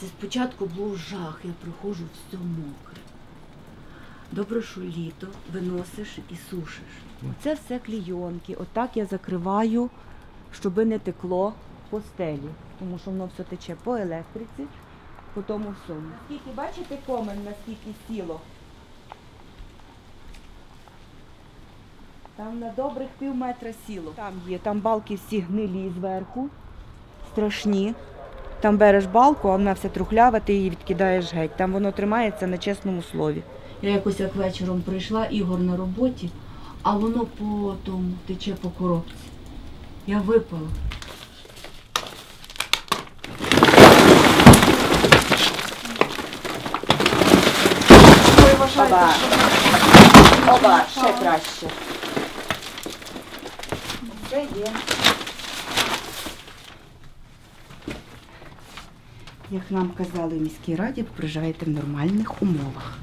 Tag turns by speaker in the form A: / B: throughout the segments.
A: Це спочатку був жах, я приходжу все мокре. Добре, що літо виносиш і сушиш. Це все клійонки. Отак я закриваю, щоб не текло по стелі, тому що воно все тече по електриці, по тому всьому. Наскільки бачите комен, наскільки сіло? Там на добрих пів метра сіло. Там є, там балки всі гнилі зверху, страшні. Там береш балку, а вона вся трухлява, ти її відкидаєш геть. Там воно тримається на чесному слові. Я якось як вечором прийшла, Ігор на роботі, а воно по тому тече по коробці. Я випала.
B: Ви вважаєте,
A: Оба.
B: що
A: Оба, ще краще. Це є. Як нам казали в міській раді, ви проживаєте в нормальних умовах.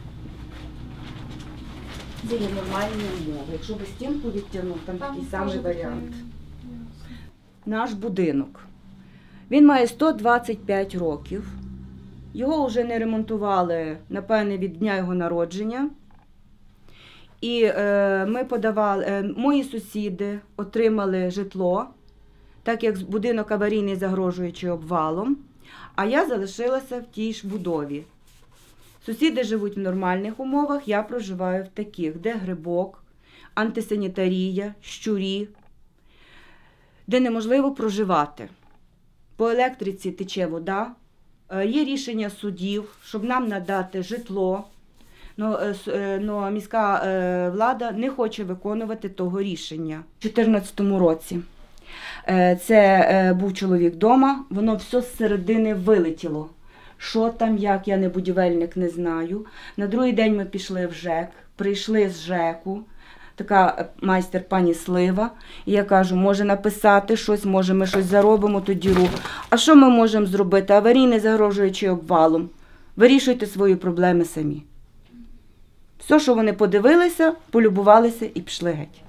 A: Це є нормальні умови. Якщо би стінку відтягнув, там,
B: Там
A: такий самий варіант. Наш будинок. Він має 125 років. Його вже не ремонтували, напевне, від дня його народження. І е, ми подавали, е, мої сусіди отримали житло, так як будинок аварійний загрожуючи обвалом, а я залишилася в тій ж будові. Сусіди живуть в нормальних умовах, я проживаю в таких, де грибок, антисанітарія, щурі, де неможливо проживати. По електриці тече вода, Е, Є рішення судів, щоб нам надати житло. Но, е, міська е, влада не хоче виконувати того рішення. У 2014 році це е, був чоловік вдома, воно все з середини вилетіло. Що там, як, я не будівельник, не знаю. На другий день ми пішли в ЖЕК, прийшли з ЖЕКу, така е, майстер пані Слива. І я кажу, може написати щось, може ми щось заробимо ту діру. А що ми можемо зробити? Аварійне загрожуючи обвалом. Вирішуйте свої проблеми самі. Все, що вони подивилися, полюбувалися і пішли геть.